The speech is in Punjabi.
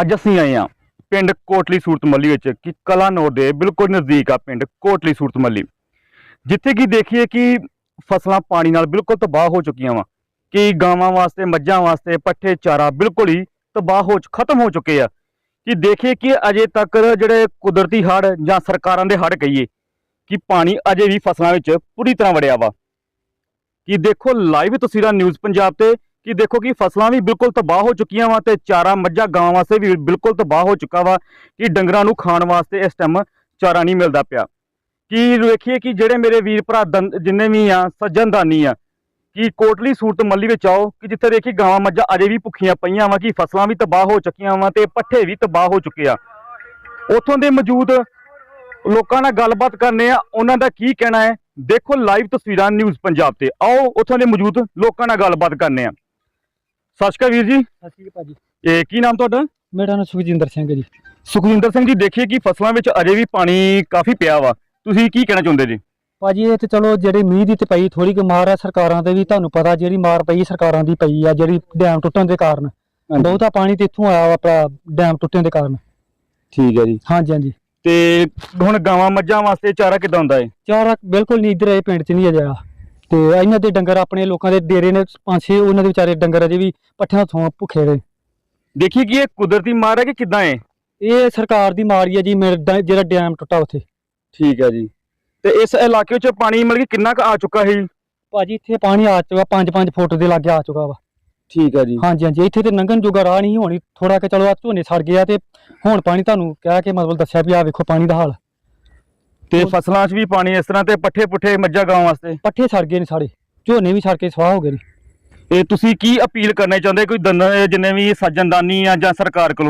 ਅੱਜ ਅਸੀਂ ਆਏ ਹਾਂ ਪਿੰਡ ਕੋਟਲੀ ਸੂਰਤਮੱਲੀ ਵਿੱਚ, ਕਿ ਕਲਾਨੌਰ ਦੇ ਬਿਲਕੁਲ ਨਜ਼ਦੀਕ ਆ ਪਿੰਡ ਕੋਟਲੀ ਸੂਰਤਮੱਲੀ। ਜਿੱਥੇ ਕਿ ਦੇਖੀਏ ਕਿ ਫਸਲਾਂ ਪਾਣੀ ਨਾਲ ਬਿਲਕੁਲ ਤਬਾਹ ਹੋ ਚੁੱਕੀਆਂ ਵਾ। ਕਿ ਗਾਵਾਂ ਵਾਸਤੇ, ਮੱਝਾਂ ਵਾਸਤੇ ਪੱਠੇ, ਚਾਰਾ ਬਿਲਕੁਲ ਹੀ ਤਬਾਹ ਹੋ ਚ- ਖਤਮ ਹੋ ਚੁੱਕੇ ਆ। ਕਿ ਦੇਖੀਏ ਕਿ ਅਜੇ ਤੱਕ ਜਿਹੜੇ ਕੁਦਰਤੀ ਹੜ੍ਹ ਜਾਂ ਸਰਕਾਰਾਂ ਦੇ ਹੜ੍ਹ ਕਹੀਏ, ਕਿ ਪਾਣੀ ਅਜੇ ਵੀ ਫਸਲਾਂ ਵਿੱਚ ਪੂਰੀ ਤਰ੍ਹਾਂ ਵੜਿਆ ਵਾ। ਕਿ ਦੇਖੋ ਲਾਈਵ ਤਸਵੀਰਾਂ ਨਿਊਜ਼ ਪੰਜਾਬ ਤੇ ਕਿ ਦੇਖੋ ਕਿ ਫਸਲਾਂ ਵੀ ਬਿਲਕੁਲ ਤਬਾਹ ਹੋ ਚੁੱਕੀਆਂ ਵਾ ਤੇ ਚਾਰਾ ਮੱਝਾਂ ਗਾਵਾਂ ਵਾਸਤੇ ਵੀ ਬਿਲਕੁਲ ਤਬਾਹ ਹੋ ਚੁੱਕਾ ਵਾ ਕਿ ਡੰਗਰਾਂ ਨੂੰ ਖਾਣ ਵਾਸਤੇ ਇਸ ਟਾਈਮ ਚਾਰਾ ਨਹੀਂ ਮਿਲਦਾ ਪਿਆ। ਕਿ ਵੇਖੀਏ ਕਿ ਜਿਹੜੇ ਮੇਰੇ ਵੀਰ ਭਰਾ ਦੰ- ਜਿੰਨੇ ਵੀ ਆ, ਸੱਜਣ ਦਾਨੀ ਆ, ਕਿ ਕੋਟਲੀ ਸੂਰਤ ਮੱਲੀ ਵਿੱਚ ਆਓ, ਕਿ ਜਿੱਥੇ ਦੇਖੀ ਗਾਵਾਂ ਮੱਝਾਂ ਅਜੇ ਵੀ ਭੁੱਖੀਆਂ ਪਈਆਂ ਵਾ, ਕਿ ਫਸਲਾਂ ਵੀ ਤਬਾਹ ਹੋ ਚੁੱਕੀਆਂ ਵਾ ਤੇ ਪੱਠੇ ਵੀ ਤਬਾਹ ਹੋ ਚੁੱਕੇ ਆ। ਉੱਥੋਂ ਦੇ ਮੌਜੂਦ ਲੋਕਾਂ ਨਾਲ ਗੱਲਬਾਤ ਕਰਨੇ ਆ, ਉਹਨਾਂ ਦਾ ਕੀ ਕਹਿਣਾ ਹੈ? ਦੇਖੋ ਲਾਈਵ ਤਸਵੀਰਾਂ ਨਿਊਜ਼ ਪੰਜਾਬ ਤੇ। ਆਓ, ਉੱਥੋਂ ਦੇ ਮੌਜੂਦ ਲੋਕਾਂ ਨਾਲ ਗੱਲਬਾਤ ਕਰਨੇ ਆ। ਸਤਿ ਸ਼੍ਰੀ ਅਕਾਲ ਵੀਰ ਜੀ। ਸਤਿ ਸ਼੍ਰੀ ਅਕਾਲ ਭਾਜੀ। ਇਹ ਕੀ ਨਾਮ ਤੁਹਾਡਾ? ਮੇਰਾ ਨਾਮ ਸੁਖਜਿੰਦਰ ਸਿੰਘ ਹੈ ਜੀ। ਸੁਖਵਿੰਦਰ ਸਿੰਘ ਜੀ ਦੇਖੀਏ ਕਿ ਫਸਲਾਂ ਵਿੱਚ ਅਜੇ ਵੀ ਪਾਣੀ ਕਾਫੀ ਪਿਆ ਵਾ। ਤੁਸੀਂ ਕੀ ਕਹਿਣਾ ਚਾਹੁੰਦੇ ਜੀ? ਭਾਜੀ ਇਹ ਤੇ ਚਲੋ ਜਿਹੜੀ ਮੀਂਹ ਦੀ ਤੇ ਪਈ ਥੋੜੀ ਕੁ ਮਾਰ ਆ ਸਰਕਾਰਾਂ ਤੇ ਵੀ ਤੁਹਾਨੂੰ ਪਤਾ ਜਿਹੜੀ ਮਾਰ ਪਈ ਸਰਕਾਰਾਂ ਦੀ ਪਈ ਆ ਜਿਹੜੀ ਡੈਮ ਟੁੱਟਣ ਦੇ ਕਾਰਨ। ਬਹੁਤਾ ਪਾਣੀ ਤੇ ਇੱਥੋਂ ਆਇਆ ਵਾ ਆਪਣਾ ਡੈਮ ਟੁੱਟਣ ਦੇ ਕਾਰਨ। ਠੀਕ ਹੈ ਜੀ। ਹਾਂਜੀ ਹਾਂਜੀ। ਤੇ ਹੁਣ ਗਾਵਾਂ ਮੱਝਾਂ ਵਾਸਤੇ ਚਾਰਾ ਕਿੱਦਾਂ ਹੁੰਦਾ ਹੈ ਚਾਰਾ ਬਿਲਕੁਲ ਨਹੀਂ ਇੱਧਰ ਇਹ ਪਿੰਡ 'ਚ ਨਹੀਂ ਅਜਿਹਾ। ਤੇ ਇਹਨਾਂ ਦੇ ਡੰਗਰ ਆਪਣੇ ਲੋਕਾਂ ਦੇ ਡੇਰੇ ਨੇ ਪੰਜ ਛੇ ਉਹਨਾਂ ਦੇ ਵਿਚਾਰੇ ਡੰਗਰ ਅਜੇ ਵੀ ਪੱਠਿਆਂ ਤੋਂ ਭੁੱਖੇ ਰਹੇ ਦੇਖੀਏ ਕਿ ਇਹ ਕੁਦਰਤੀ ਮਾਰ ਹੈ ਕਿ ਕਿੱਦਾਂ ਹੈ? ਇਹ ਸਰਕਾਰ ਦੀ ਮਾਰੀ ਆ ਜੀ ਮੇਰੇ ਡ- ਜਿਹੜਾ ਡੈਮ ਟੁੱਟਾ ਉੱਥੇ। ਠੀਕ ਹੈ ਜੀ। ਤੇ ਇਸ ਇਲਾਕੇ ਵਿੱਚ ਪਾਣੀ ਮਤਲਬ ਕਿ ਕਿੰਨਾ ਕੁ ਆ ਚੁੱਕਾ ਹੈ ਭਾਜੀ ਇੱਥੇ ਪਾਣੀ ਆ ਚੁੱਕਾ 5-5 ਫੁੱਟ ਦੇ ਲਾਗੇ ਆ ਚੁੱਕਾ ਵਾ। ਠੀਕ ਹੈ ਜੀ। ਹਾਂਜੀ ਹਾਂਜੀ ਇੱਥੇ ਤੇ ਲੰਘਣ ਜੋਗਾ ਰਾਹ ਨਹੀਂ ਹੋਣੀ। ਥੋੜਾ ਕਿ ਚਲੋ ਆ ਝੋਨੇ ਸੜ ਗਿਆ ਤੇ ਹੁਣ ਪਾਣੀ ਤੁਹਾਨੂੰ ਕਹਿ ਕੇ ਮਤਲਬ ਦੱਸਿਆ ਵੀ ਆ ਵੇਖੋ ਪਾਣੀ ਦਾ ਹਾਲ। ਤੇ ਫਸਲਾਂ 'ਚ ਵੀ ਪਾਣੀ ਇਸ ਤਰ੍ਹਾਂ ਤੇ ਪੱਠੇ ਪੁੱਠੇ ਮੱਝਾਂ ਗਾਵਾਂ ਵਾਸਤੇ? ਪੱਠੇ ਸੜ ਗਏ ਨੇ ਸਾਰੇ ਝੋਨੇ ਵੀ ਸੜ ਕੇ ਸਵਾਹ ਹੋ ਗਏ ਨੇ। ਇਹ ਤੁਸੀਂ ਕੀ ਅਪੀਲ ਕਰਨਾ ਚਾਹੁੰਦੇ? ਕੋਈ ਦੰਨ- ਜਿੰਨੇ ਵੀ ਸੱਜਣਦਾਨੀ ਆ ਜਾਂ ਸਰਕਾਰ ਕੋਲੋਂ?